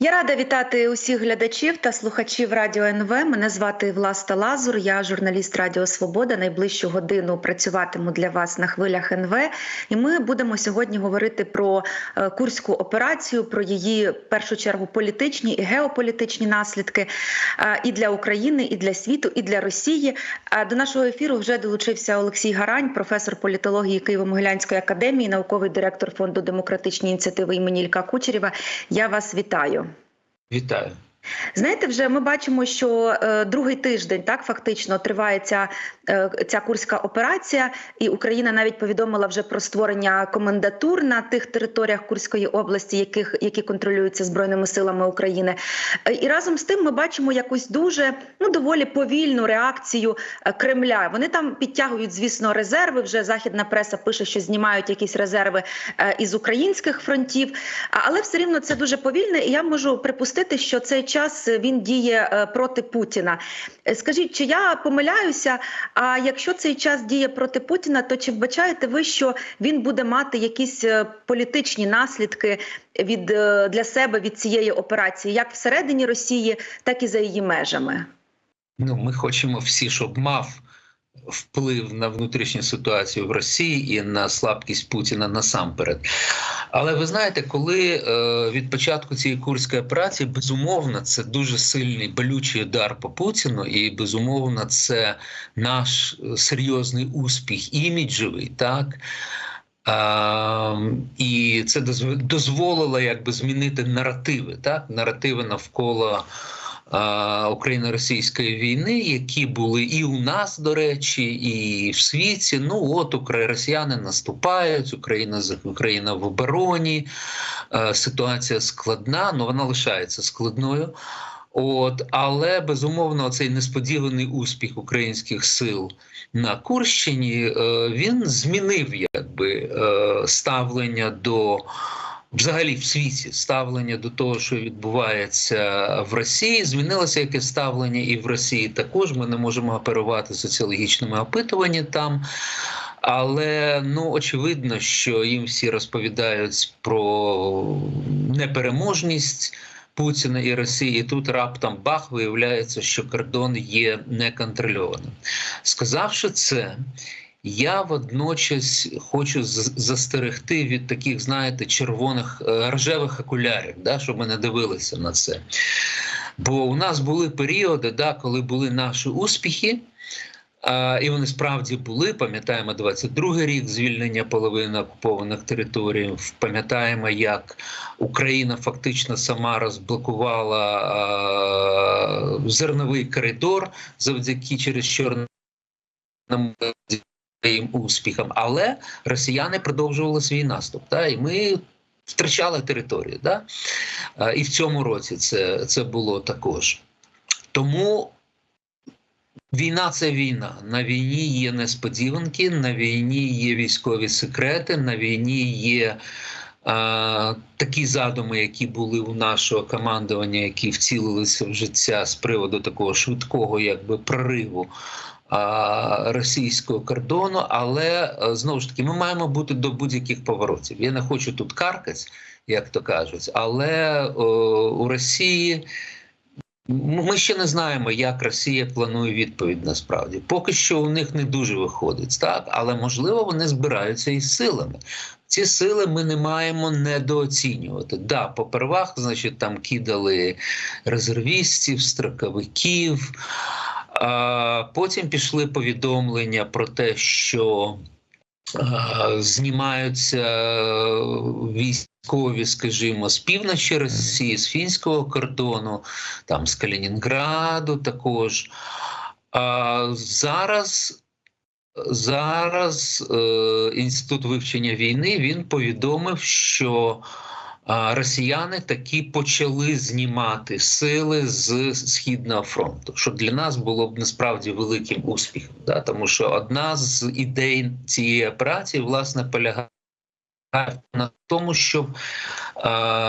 Я рада вітати усіх глядачів та слухачів Радіо НВ. Мене звати Власта Лазур. Я журналіст Радіо Свобода. Найближчу годину працюватиму для вас на хвилях НВ. І ми будемо сьогодні говорити про е, курську операцію, про її в першу чергу політичні і геополітичні наслідки е, і для України, і для світу, і для Росії. Е, До нашого ефіру вже долучився Олексій Гарань, професор політології Києво-Могилянської академії, науковий директор фонду демократичні ініціативи імені Ілька Кучерєва. Я вас вітаю. Вітаю. Знаєте, вже ми бачимо, що е, другий тиждень так фактично триває ця, е, ця курська операція, і Україна навіть повідомила вже про створення комендатур на тих територіях Курської області, яких які контролюються збройними силами України. Е, і разом з тим ми бачимо якусь дуже ну доволі повільну реакцію е, Кремля. Вони там підтягують, звісно, резерви. Вже західна преса пише, що знімають якісь резерви е, із українських фронтів, але все рівно це дуже повільно. І я можу припустити, що цей час він діє е, проти Путіна. Е, Скажіть, чи я помиляюся? А якщо цей час діє проти Путіна, то чи вбачаєте ви, що він буде мати якісь е, політичні наслідки від е, для себе від цієї операції, як всередині Росії, так і за її межами? Ну, ми хочемо всі, щоб мав вплив на внутрішню ситуацію в Росії і на слабкість Путіна насамперед. Але ви знаєте, коли е, від початку цієї курської операції, безумовно, це дуже сильний болючий удар по Путіну, і безумовно, це наш е, серйозний успіх іміджевий, так. А, і це дозволило якби змінити наративи, так наративи навколо Україно-російської війни, які були і у нас, до речі, і в світі. Ну от росіяни наступають, Україна Україна в обороні. е, Ситуація складна, але вона лишається складною. От, але безумовно, цей несподіваний успіх українських сил на Курщині е, він змінив якби е, ставлення до взагалі в світі ставлення до того, що відбувається в Росії, змінилося якесь ставлення і в Росії. Також ми не можемо оперувати соціологічними опитуваннями там. Але ну очевидно, що їм всі розповідають про непереможність Путіна і Росії. І тут раптом бах виявляється, що кордон є неконтрольованим. Сказавши це, я водночас хочу застерегти від таких, знаєте, червоних е, рожевих окулярів, да, щоб ми не дивилися на це. Бо у нас були періоди, да, коли були наші успіхи. А, і вони справді були. Пам'ятаємо 22-й рік звільнення половини окупованих територій. Пам'ятаємо, як Україна фактично сама розблокувала а, зерновий коридор завдяки через Чорне своїм успіхам. Але росіяни продовжували свій наступ. Та, і ми втрачали територію. Да? І в цьому році це, це було також. Тому Війна це війна. На війні є несподіванки, на війні є військові секрети, на війні є такі задуми, які були у нашого командування, які вцілилися в життя з приводу такого швидкого якби прориву російського кордону. Але знову ж таки, ми маємо бути до будь-яких поворотів. Я не хочу тут каркати, як то кажуть, але у Росії. Ми ще не знаємо, як Росія планує відповідь насправді. Поки що у них не дуже виходить, так але можливо вони збираються із силами. Ці сили ми не маємо недооцінювати. Да, попервах, значить, там кидали резервістів, строковиків. Потім пішли повідомлення про те, що знімаються військові, скажімо, з півночі Росії, з фінського кордону, там з Калінінграду також. А зараз зараз е, інститут вивчення війни він повідомив, що росіяни такі почали знімати сили з східного фронту, що для нас було б насправді великим успіхом, да? тому що одна з ідей цієї операції власне полягає. на тому, щоб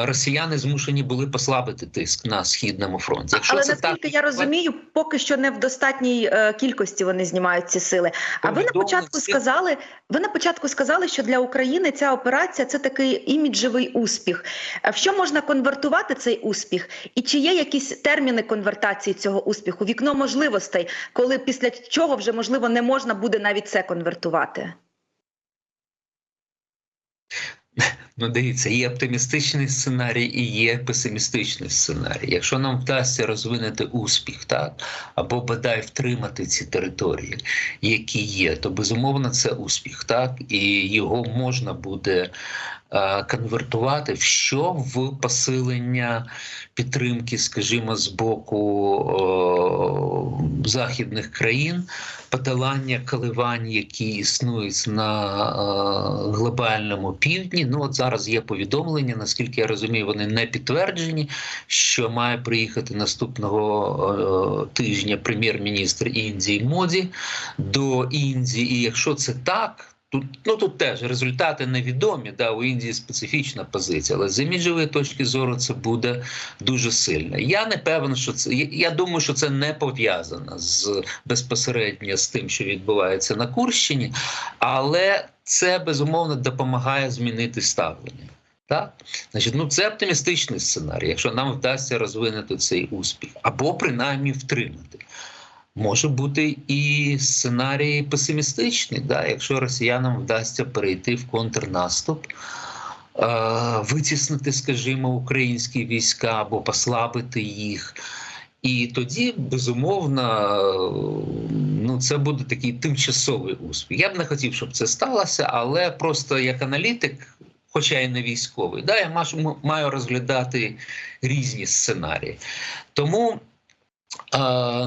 росіяни змушені були послабити тиск на східному фронті. Якщо Але це наскільки так, я розумію, поки що не в достатній е, кількості вони знімають ці сили. А ви на початку всі- сказали, ви на початку сказали, що для України ця операція це такий іміджевий успіх. В що можна конвертувати цей успіх? І чи є якісь терміни конвертації цього успіху? Вікно можливостей, коли після чого вже можливо не можна буде навіть це конвертувати? Ну, дивіться, є оптимістичний сценарій і є песимістичний сценарій. Якщо нам вдасться розвинути успіх, так або бодай втримати ці території, які є, то безумовно це успіх, так і його можна буде конвертувати в що в посилення підтримки, скажімо, з боку е, західних країн, подолання коливань, які існують на е, глобальному півдні. Ну от зараз є повідомлення, наскільки я розумію, вони не підтверджені, що має приїхати наступного е, тижня прем'єр-міністр Індії Моді до Індії. І якщо це так. Тут ну тут теж результати невідомі. Да, у Індії специфічна позиція, але з іміджової точки зору це буде дуже сильно. Я не певен, що це я- думаю, що це не пов'язано з безпосередньо з тим, що відбувається на Курщині, але це безумовно допомагає змінити ставлення. Так, значить, ну це оптимістичний сценарій, якщо нам вдасться розвинути цей успіх, або принаймні втримати. Може бути і сценарій песимістичний, да? якщо росіянам вдасться перейти в контрнаступ, е, витіснити, скажімо, українські війська або послабити їх. І тоді, безумовно, ну це буде такий тимчасовий успіх. Я б не хотів, щоб це сталося, але просто як аналітик, хоча й не військовий, да, я маю, розглядати різні сценарії. Тому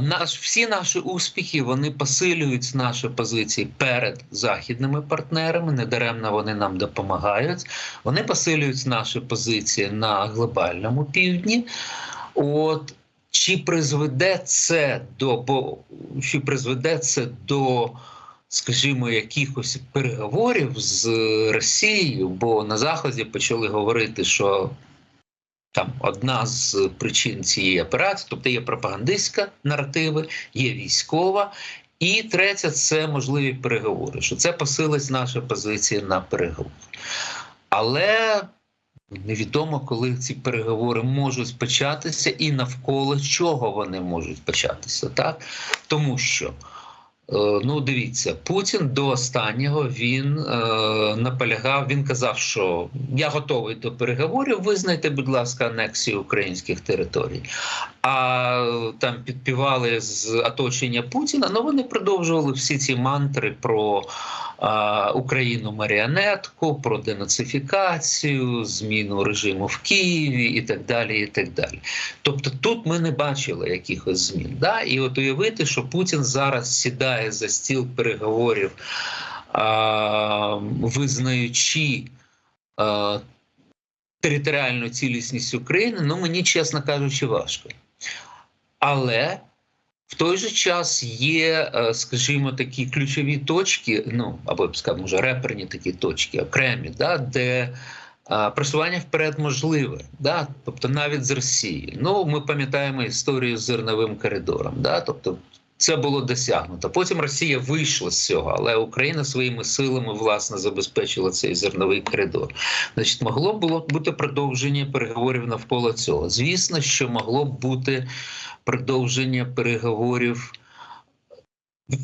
наш, всі наші успіхи вони посилюють наші позиції перед західними партнерами. Недаремно вони нам допомагають. Вони посилюють наші позиції на глобальному півдні. От чи призведе це до бо чи призведе це до, скажімо, якихось переговорів з Росією? Бо на заході почали говорити, що там одна з причин цієї операції, тобто є пропагандистська наративи, є військова, і третя це можливі переговори. Що це посилить наші позиції на переговори. Але невідомо, коли ці переговори можуть початися, і навколо чого вони можуть початися, так тому що. Е, Ну, дивіться, Путін до останнього він е, наполягав. Він казав, що я готовий до переговорів. Визнайте, будь ласка, анексію українських територій. А там підпівали з оточення Путіна. Ну вони продовжували всі ці мантри про Україну маріонетку, про денацифікацію, зміну режиму в Києві і так далі. і так далі. Тобто тут ми не бачили якихось змін. Да? І от уявити, що Путін зараз сідає за стіл переговорів, визнаючи територіальну цілісність України, ну мені, чесно кажучи, важко. Але в той же час є, е, скажімо, такі ключові точки, ну або сказав, може, реперні такі точки, окремі, да, де а, просування вперед можливе, да? тобто навіть з Росії. Ну, ми пам'ятаємо історію з зерновим коридором. Да? Тобто це було досягнуто. Потім Росія вийшла з цього, але Україна своїми силами власне забезпечила цей зерновий коридор. Значить, могло б було бути продовження переговорів навколо цього. Звісно, що могло б бути продовження переговорів.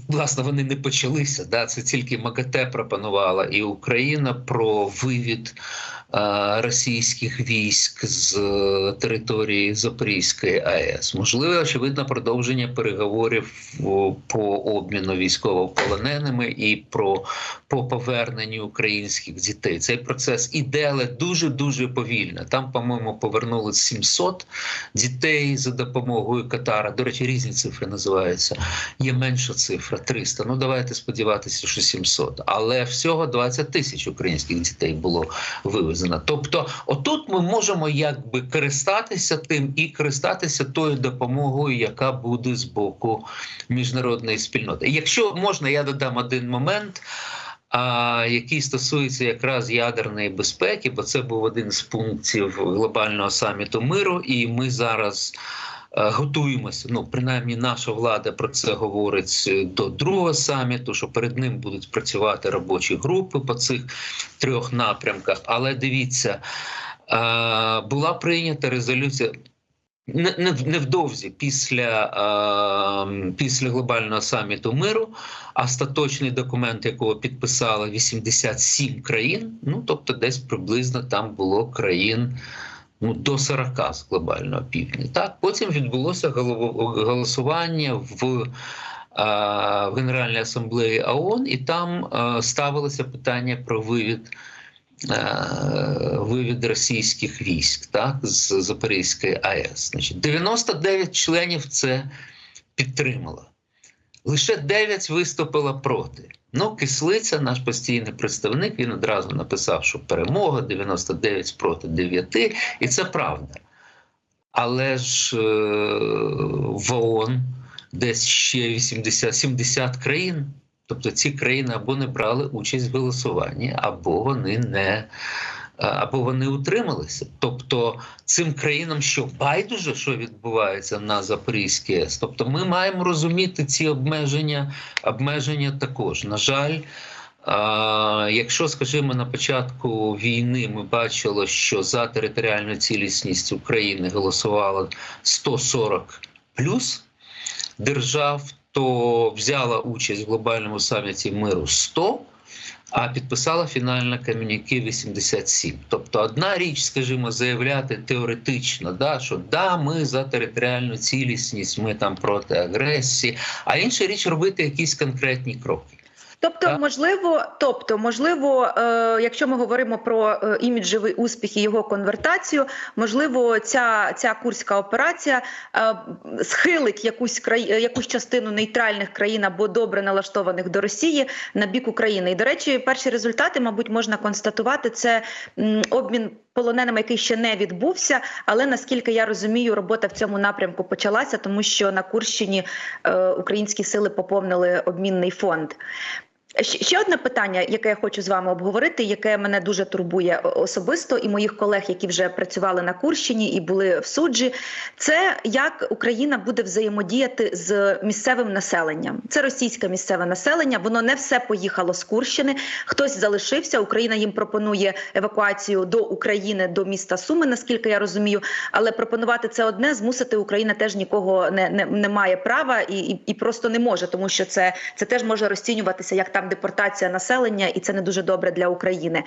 Власне, вони не почалися. Да? Це тільки МАГАТЕ пропонувала і Україна про вивід е, російських військ з е, території Запорізької АЕС. Можливо, очевидно, продовження переговорів по обміну військовополоненими і про по поверненню українських дітей. Цей процес іде, але дуже дуже повільно. Там, по-моєму, повернули 700 дітей за допомогою Катара. До речі, різні цифри називаються. Є менша цифра 300. Ну давайте сподіватися, що 700. Але всього 20 тисяч українських дітей було вивезено. Тобто, отут ми можемо якби користатися тим і користатися тою допомогою, яка буде з боку міжнародної спільноти. Якщо можна, я додам один момент. а який стосується якраз ядерної безпеки, бо це був один з пунктів глобального саміту миру, і ми зараз. Е, Готуємося, ну принаймні наша влада про це говорить до другого саміту, що перед ним будуть працювати робочі групи по цих трьох напрямках. Але дивіться, е, була прийнята резолюція не- не- невдовзі після, е, після глобального саміту миру, остаточний документ, якого підписало 87 країн. Ну тобто, десь приблизно там було країн. Ну, до 40 з глобального півдня. Так, потім відбулося голосування в, е, в Генеральній асамблеї ООН, і там е, ставилося питання про вивід е, вивід російських військ так, з Запорізької АЕС. Значить, 99 членів це підтримало. Лише 9 виступило проти. Ну, кислиця, наш постійний представник, він одразу написав, що перемога 99 проти 9, і це правда. Але ж е, в ООН десь ще 80-70 країн. Тобто ці країни або не брали участь в голосуванні, або вони не або вони утрималися. Тобто цим країнам, що байдуже, що відбувається на Запорізькій АЕС. Тобто, ми маємо розуміти ці обмеження, обмеження також. На жаль. А, якщо, скажімо, на початку війни ми бачили, що за територіальну цілісність України голосувало 140 плюс держав, то взяла участь в глобальному саміті миру 100, а підписала фінальне комюніке 87. Тобто, одна річ, скажімо, заявляти теоретично, да, що да, ми за територіальну цілісність, ми там проти агресії, а інша річ робити якісь конкретні кроки. Тобто, Так. можливо, тобто, можливо, е, якщо ми говоримо про е, іміджевий успіх і його конвертацію, можливо, ця, ця курська операція е, схилить якусь край, е, якусь частину нейтральних країн або добре налаштованих до Росії на бік України. І до речі, перші результати, мабуть, можна констатувати, це м, обмін. Полоненими, який ще не відбувся, але наскільки я розумію, робота в цьому напрямку почалася, тому що на Курщині е, українські сили поповнили обмінний фонд. Ще одне питання, яке я хочу з вами обговорити, яке мене дуже турбує особисто і моїх колег, які вже працювали на Курщині і були в суджі, це як Україна буде взаємодіяти з місцевим населенням. Це російське місцеве населення. Воно не все поїхало з Курщини. Хтось залишився. Україна їм пропонує евакуацію до України, до міста Суми, наскільки я розумію. Але пропонувати це одне, змусити Україна теж нікого не, не, не має права і, і, і просто не може, тому що це, це теж може розцінюватися як там депортація населення, і це не дуже добре для України.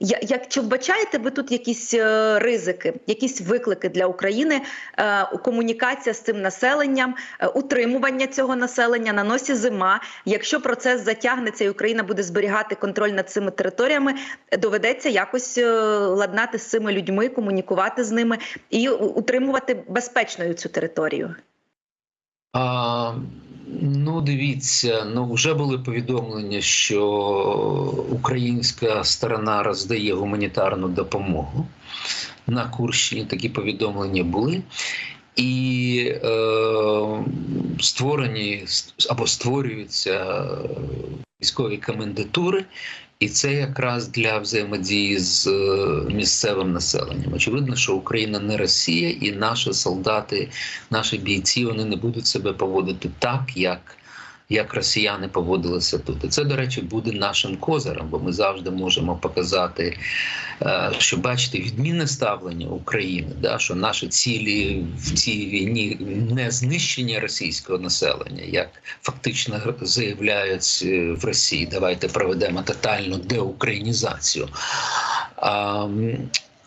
Як чи вбачаєте ви тут якісь е, ризики, якісь виклики для України? Е, комунікація з цим населенням, е, утримування цього населення на носі зима. Якщо процес затягнеться і Україна буде зберігати контроль над цими територіями, доведеться якось ладнати з цими людьми, комунікувати з ними і утримувати безпечною цю територію. Ну, дивіться, ну вже були повідомлення, що українська сторона роздає гуманітарну допомогу на Курщині. Такі повідомлення були. І е, створені або створюються військові комендатури, і це якраз для взаємодії з е, місцевим населенням. Очевидно, що Україна не Росія, і наші солдати, наші бійці вони не будуть себе поводити так, як. Як росіяни поводилися тут, і це, до речі, буде нашим козирем, бо ми завжди можемо показати, е, що бачите, відмінне ставлення України, да, що наші цілі в цій війні не знищення російського населення, як фактично заявляють е, в Росії. Давайте проведемо тотальну деукраїнізацію.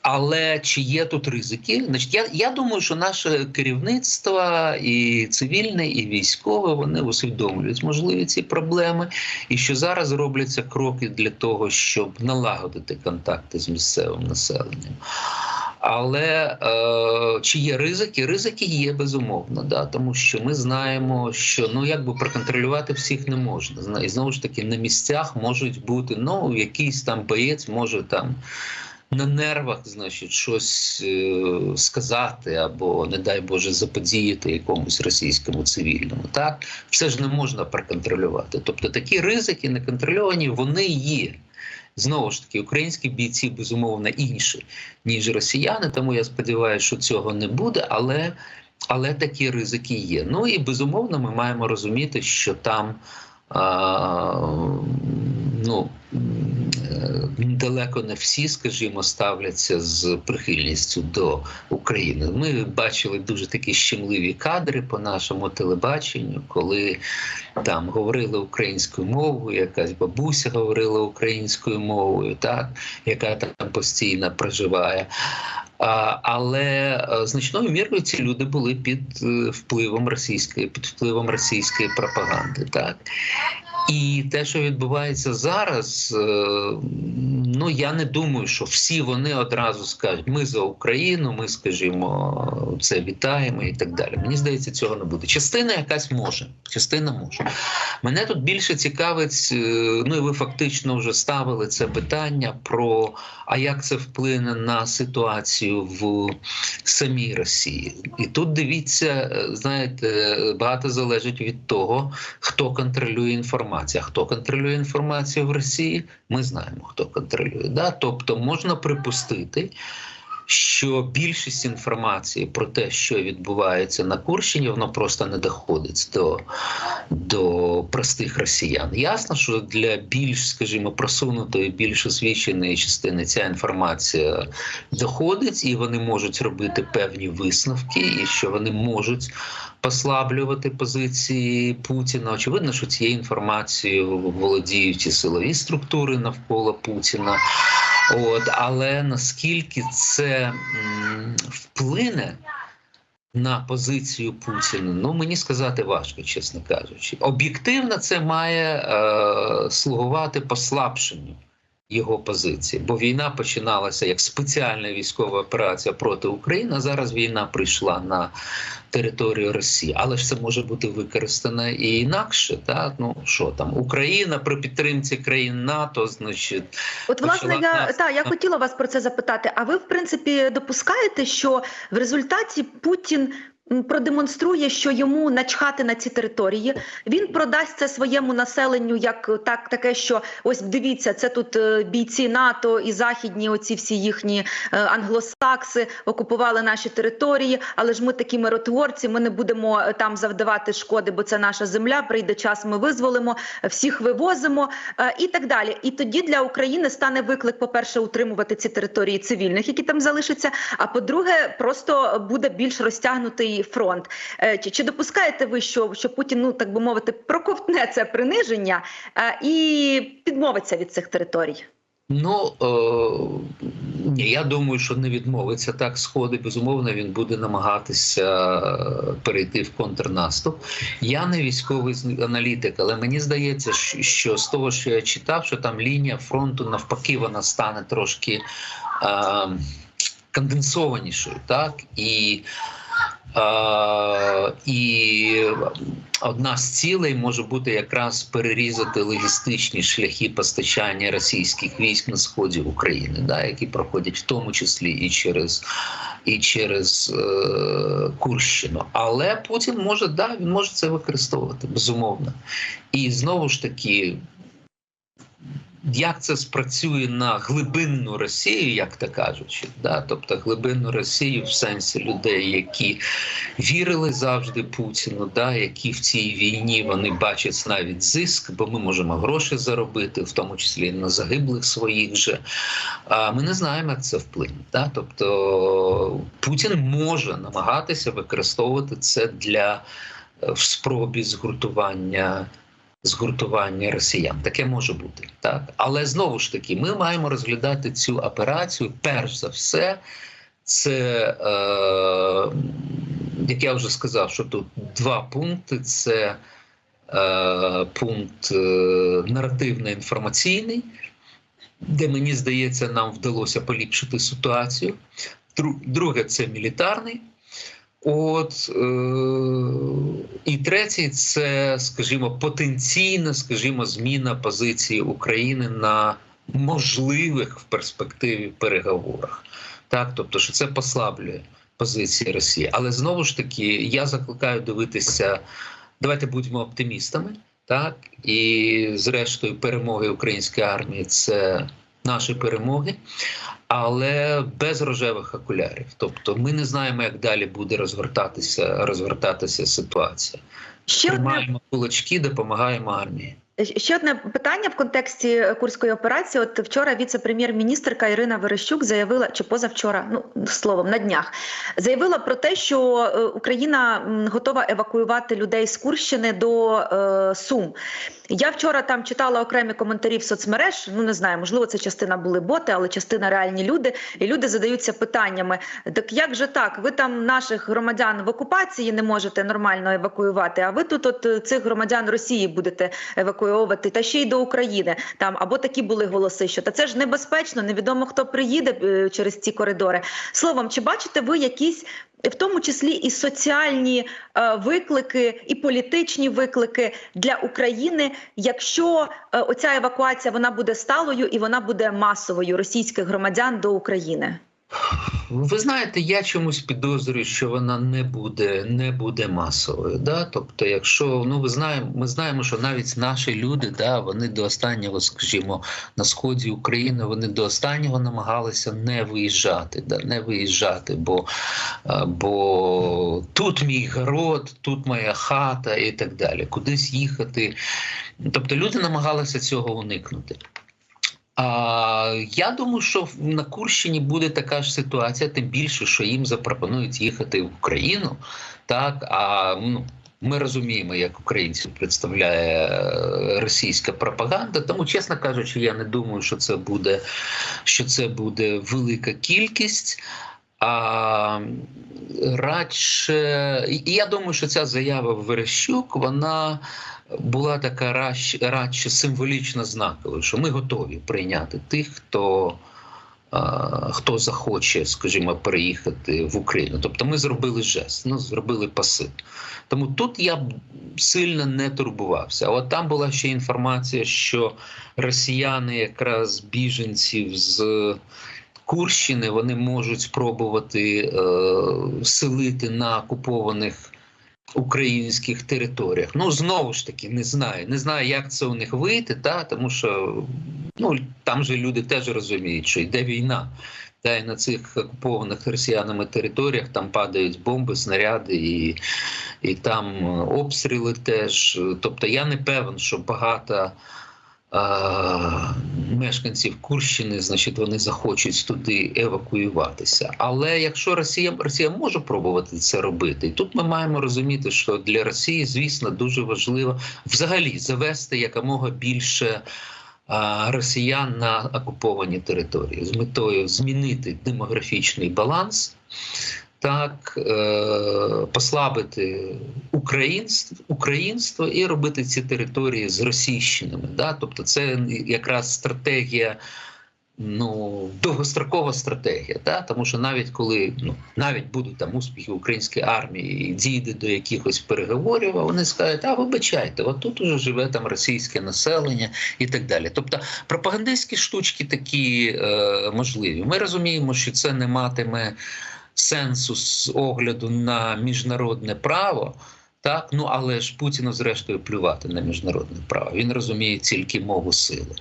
Але чи є тут ризики? Значить, я, я думаю, що наше керівництво і цивільне, і військове вони усвідомлюють можливі ці проблеми, і що зараз робляться кроки для того, щоб налагодити контакти з місцевим населенням. Але е, чи є ризики? Ризики є безумовно, да, тому що ми знаємо, що ну якби проконтролювати всіх не можна. І знову ж таки на місцях можуть бути ну якийсь там боєць може там на нервах, значить, щось е, сказати або, не дай Боже, заподіяти якомусь російському цивільному. Так все ж не можна проконтролювати. Тобто такі ризики неконтрольовані, вони є. Знову ж таки, українські бійці безумовно інші, ніж росіяни, тому я сподіваюся, що цього не буде, але, але такі ризики є. Ну і безумовно, ми маємо розуміти, що там. А, ну, далеко не всі, скажімо, ставляться з прихильністю до України. Ми бачили дуже такі щемливі кадри по нашому телебаченню, коли там говорили українською мовою, якась бабуся говорила українською мовою, так яка там постійно проживає. Але е, значною мірою ці люди були під е, впливом російської під впливом російської пропаганди, так і те, що відбувається зараз, е, ну я не думаю, що всі вони одразу скажуть: ми за Україну, ми скажімо, це вітаємо і так далі. Мені здається, цього не буде. Частина якась може, частина може. Мене тут більше цікавить. е, Ну і ви фактично вже ставили це питання про а як це вплине на ситуацію в самій Росії. І тут дивіться, е, знаєте, багато залежить від того, хто контролює інформацію. А Хто контролює інформацію в Росії? Ми знаємо, хто контролює. Да? Тобто можна припустити. Що більшість інформації про те, що відбувається на Курщині, воно просто не доходить до, до простих росіян. Ясно, що для більш, скажімо, просунутої, більш освіченої частини ця інформація доходить, і вони можуть робити певні висновки, і що вони можуть послаблювати позиції Путіна. Очевидно, що цією інформацією володіють і силові структури навколо Путіна. От, але наскільки це вплине на позицію Путіна, ну мені сказати важко, чесно кажучи. Об'єктивно, це має е, слугувати послабшенню його позиції, бо війна починалася як спеціальна військова операція проти України. а Зараз війна прийшла на територію Росії, але ж це може бути використано і інакше. Так? Ну що там Україна при підтримці країн НАТО, значить, От власне я нас- та я хотіла вас про це запитати. А ви в принципі допускаєте, що в результаті Путін продемонструє, що йому начхати на ці території? Він продасть це своєму населенню як так, таке, що ось дивіться, це тут е, бійці НАТО і західні, оці всі їхні е, англосакси окупували наші території, але ж ми такі миротворці, ми не будемо е, там завдавати шкоди, бо це наша земля. Прийде час, ми визволимо, е, всіх вивозимо е, і так далі. І тоді для України стане виклик, по-перше, утримувати ці території цивільних, які там залишаться. А по-друге, просто буде більш розтягнутий фронт. Е, Чи, чи допускаєте ви, що, що Путін, ну так би мовити, проковтне це приниження е, і підмовиться від цих територій? Ну е, я думаю, що не відмовиться так сходи. Безумовно, він буде намагатися перейти в контрнаступ. Я не військовий аналітик, але мені здається, що з того, що я читав, що там лінія фронту навпаки вона стане трошки е, конденсованішою, так і. І одна з цілей може бути якраз перерізати логістичні шляхи постачання російських військ на сході України, да, які проходять в тому числі і через і через е, Курщину. Але Путін може да, він може це використовувати безумовно. І знову ж таки. Як це спрацює на глибинну Росію, як то кажучи, да? тобто глибинну Росію в сенсі людей, які вірили завжди Путіну, да? які в цій війні вони бачать навіть зиск, бо ми можемо гроші заробити, в тому числі на загиблих своїх же. А ми не знаємо, як це вплине. Да? Тобто Путін може намагатися використовувати це для е, в спробі згуртування згуртування росіян. Таке може бути, так. Але знову ж таки, ми маємо розглядати цю операцію перш за все. Це, е, як я вже сказав, що тут два пункти: це е, пункт е, наративно-інформаційний, де мені здається, нам вдалося поліпшити ситуацію. Друге це мілітарний. От е, і третій це, скажімо, потенційна, скажімо, зміна позиції України на можливих в перспективі переговорах. Так, тобто, що це послаблює позиції Росії. Але знову ж таки, я закликаю дивитися. Давайте будьмо оптимістами. Так і зрештою, перемоги української армії це наші перемоги, але без рожевих окулярів. Тобто, ми не знаємо, як далі буде розгортатися, розгортатися ситуація. Ще одне Тримаємо кулачки, допомагаємо армії. Ще одне питання в контексті курської операції. От вчора віце-прем'єр-міністрка Ірина Верещук заявила, чи позавчора, ну словом, на днях заявила про те, що е, Україна готова евакуювати людей з Курщини до е, Сум. Я вчора там читала окремі коментарі в соцмереж. Ну не знаю, можливо, це частина були боти, але частина реальні люди. І люди задаються питаннями: так як же так? Ви там наших громадян в окупації не можете нормально евакуювати? А ви тут, от е, цих громадян Росії будете евакуювати, та ще й до України. Там або такі були голоси, що та це ж небезпечно, невідомо хто приїде е, через ці коридори. Словом, чи бачите ви якісь? В тому числі і соціальні е, виклики, і політичні виклики для України, якщо е, оця евакуація вона буде сталою і вона буде масовою російських громадян до України. Ви знаєте, я чомусь підозрюю, що вона не буде, не буде масовою. Да? Тобто, якщо ну ви знаємо, ми знаємо, що навіть наші люди, да, вони до останнього, скажімо, на сході України, вони до останнього намагалися не виїжджати, да, не виїжджати, бо, бо тут мій город, тут моя хата і так далі. Кудись їхати. Тобто люди намагалися цього уникнути. А я думаю, що на Курщині буде така ж ситуація, тим більше, що їм запропонують їхати в Україну. Так а ну. Ми розуміємо, як українців представляє е, російська пропаганда. Тому, чесно кажучи, я не думаю, що це буде, що це буде велика кількість. А радше, і я думаю, що ця заява Верещук, вона була така радше, радше символічно знаковою, що ми готові прийняти тих, хто. Хто захоче, скажімо, переїхати в Україну. Тобто ми зробили жест, ну зробили пасив. Тому тут я б сильно не турбувався. От там була ще інформація, що росіяни, якраз біженців з Курщини, вони можуть спробувати е, селити на окупованих українських територіях. Ну знову ж таки, не знаю. Не знаю, як це у них вийти, та тому що ну там же люди теж розуміють, що йде війна. Та й на цих окупованих росіянами територіях там падають бомби, снаряди і і там обстріли теж. Тобто я не певен, що багато мешканців Курщини, значить, вони захочуть туди евакуюватися. Але якщо Росія Росія може пробувати це робити, тут ми маємо розуміти, що для Росії, звісно, дуже важливо взагалі завести якомога більше росіян на окуповані території з метою змінити демографічний баланс, так е, послабити українство, українство і робити ці території зросійщеними. Да? Тобто, це якраз стратегія. Ну, довгострокова стратегія, да? тому що навіть коли ну навіть будуть там успіхи української армії і дійде до якихось переговорів, а вони скажуть, а вибачайте, от тут уже живе там російське населення і так далі. Тобто пропагандистські штучки такі е, можливі. Ми розуміємо, що це не матиме сенсу з огляду на міжнародне право. Так, ну але ж Путіну, зрештою, плювати на міжнародне право. Він розуміє тільки мову сили.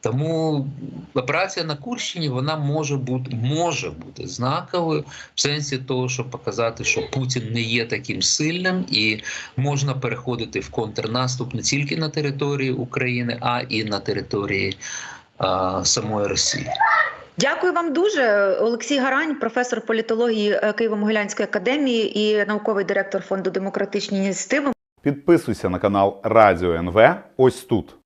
Тому операція на Курщині вона може бути може бути знаковою в сенсі того, щоб показати, що Путін не є таким сильним, і можна переходити в контрнаступ не тільки на території України, а і на території а, самої Росії. Дякую вам дуже, Олексій Гарань, професор політології Києво-Могилянської академії і науковий директор фонду демократичні ініціативи. Підписуйся на канал Радіо НВ. Ось тут.